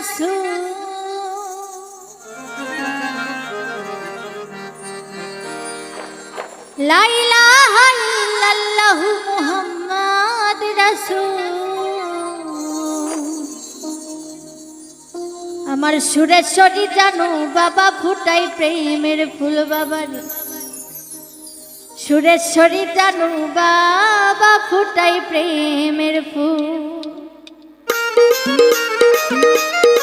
রাসূল লা ইলাহা ইল্লাল্লাহু মুহাম্মাদ রাসূল। আমার সুরেশ্বরী জানো, বাবা ফুটাই প্রেমের ফুল বাবারে। সুরেশ্বরী জানু, বাবা ফুটাই প্রেমের ফুল।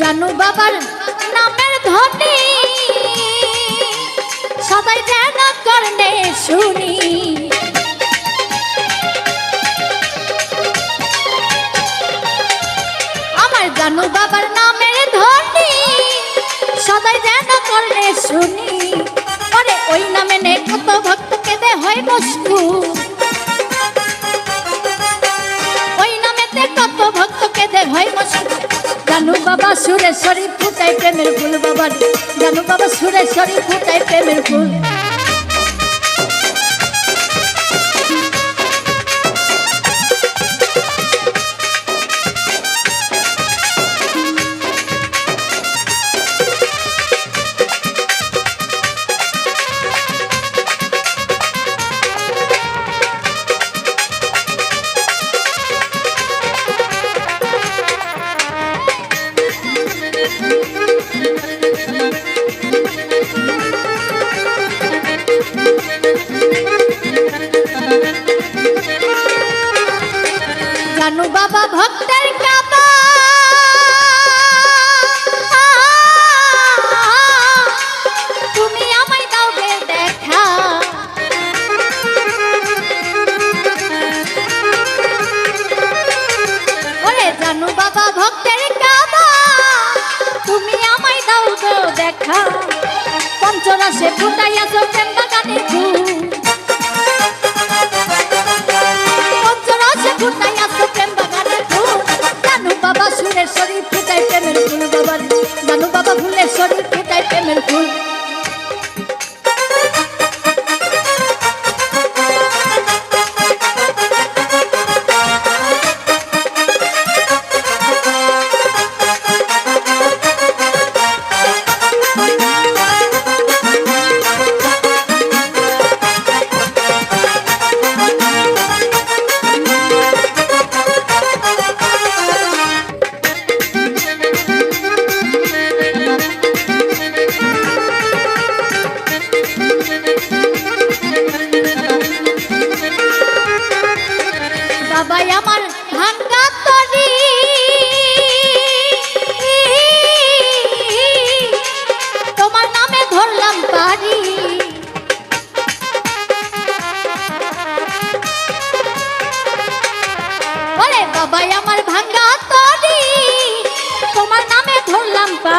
জানু বাবার নামের সবাই যেন করলে শুনি। আমার জানু বাবার নামের ধ্বনি, সবাই যেন করলে শুনি। বাবার জানু বাবা সুরেশ্বরী ফুটাই প্রেমের ফুল? জানু বাবা ভক্তের তুমি আমায় দাও দেখা। ওরে জানু বাবা ভক্তের কাবা, তুমি আমায় দাও দেখা। পঞ্চরাশে বাগানে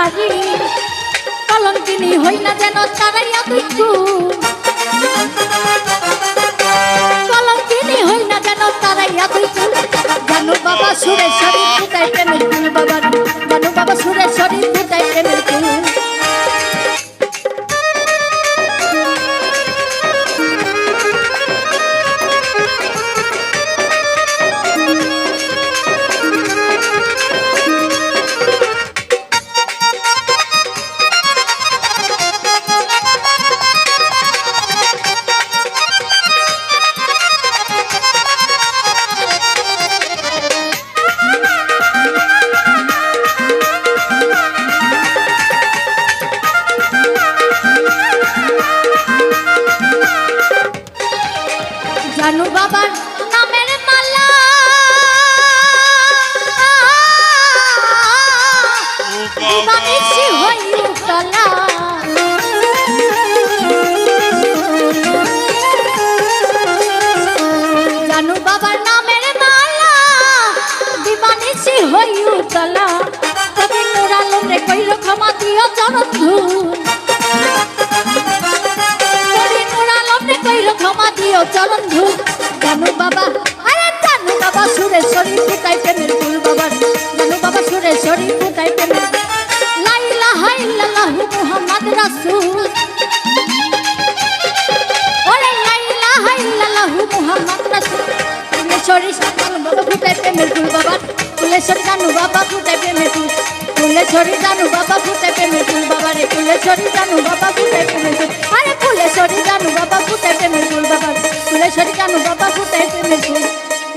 পারি কলঙ্কিনী হই না যেন ছাড়াইয়া দিচ্ছু কলঙ্কিনী হই না যেন তারাইয়া দিচ্ছু জানু বাবা সুরেশ্বরী জানু বাবার নামের মালা বাবা। চরণ ধূল জানু বাবা, আরে জানু বাবা, সুরেশ্বরী ফুটাই প্রেমের ফুল বাবার জানু বাবা, সুরেশ্বরী ফুটাই প্রেমের ফুল। লা ইলাহা ইল্লাল্লাহু মুহাম্মাদ রাসূল। ওরে লা ইলাহা ইল্লাল্লাহু মুহাম্মাদ রাসূল। ফুলেশ্বরী জানু বাবা ফুটাই প্রেমের ফুল বাবার ফুলেশ্বরী জানু বাবা ফুটাই প্রেমের ফুল। ফুলেশ্বরী জানু বাবা ফুটাই প্রেমের ফুল বাবারে ফুলেশ্বরী জানু বাবা ফুটাই প্রেমের ফুল। জানু বাবা প্রেমের ফুল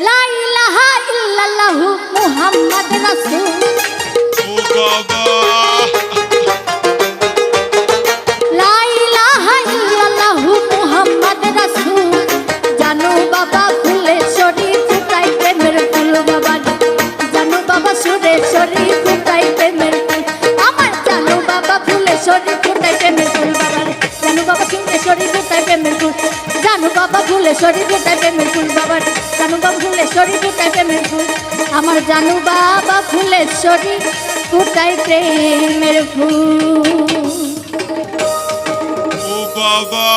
লা ইলাহা বাবা ফুলেশ্বরী ফুটাই প্রেমের ফুল বাবা জানো বাবা ফুলেশ্বরী ফুটাই প্রেমের ফুল। আমার জানু বাবা ফুলেশ্বরী ফুটাই প্রেমের ফুল। বাবা!